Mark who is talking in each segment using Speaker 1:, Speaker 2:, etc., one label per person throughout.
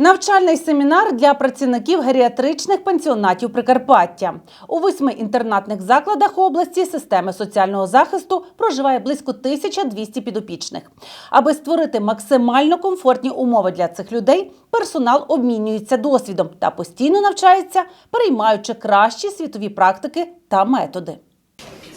Speaker 1: Навчальний семінар для працівників геріатричних пансіонатів Прикарпаття. У восьми інтернатних закладах області системи соціального захисту проживає близько 1200 підопічних. Аби створити максимально комфортні умови для цих людей, персонал обмінюється досвідом та постійно навчається, переймаючи кращі світові практики та методи.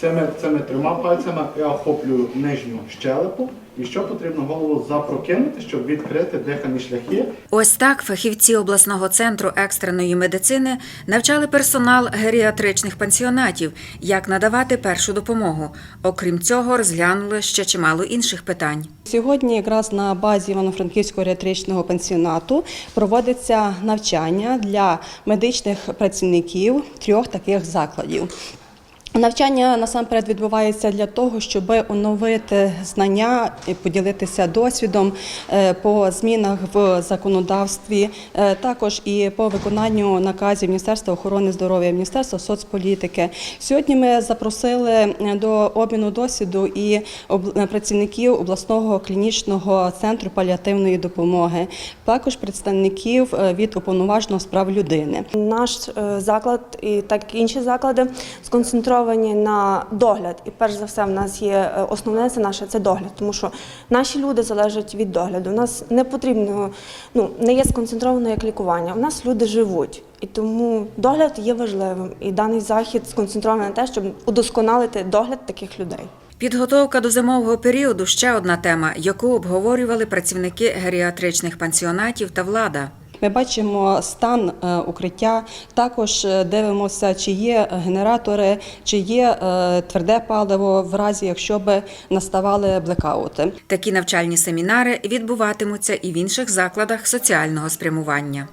Speaker 2: Цими, цими трьома пальцями я охоплюю нижню щелепу. І що потрібно голову запрокинути, щоб відкрити дихальні шляхи.
Speaker 3: Ось так фахівці обласного центру екстреної медицини навчали персонал геріатричних пансіонатів, як надавати першу допомогу. Окрім цього, розглянули ще чимало інших питань.
Speaker 4: Сьогодні якраз на базі Івано-Франківського геріатричного пансіонату проводиться навчання для медичних працівників трьох таких закладів. Навчання насамперед відбувається для того, щоб оновити знання і поділитися досвідом е, по змінах в законодавстві, е, також і по виконанню наказів Міністерства охорони здоров'я, Міністерства соцполітики. Сьогодні ми запросили е, до обміну досвіду і працівників обласного клінічного центру паліативної допомоги, також представників від уповноваженого з прав людини.
Speaker 5: Наш заклад і так інші заклади сконцентровані на догляд. І перш за все, в нас є е, основне це наше це догляд, тому що наші люди залежать від догляду. У нас не потрібно, ну не є сконцентровано як лікування. У нас люди живуть. І тому догляд є важливим. І даний захід сконцентрований на те, щоб удосконалити догляд таких людей.
Speaker 3: Підготовка до зимового періоду ще одна тема, яку обговорювали працівники геріатричних пансіонатів та влада.
Speaker 4: Ми бачимо стан е, укриття. Також е, дивимося, чи є генератори, чи є е, тверде паливо в разі, якщо би наставали блекаути.
Speaker 3: Такі навчальні семінари відбуватимуться і в інших закладах соціального спрямування.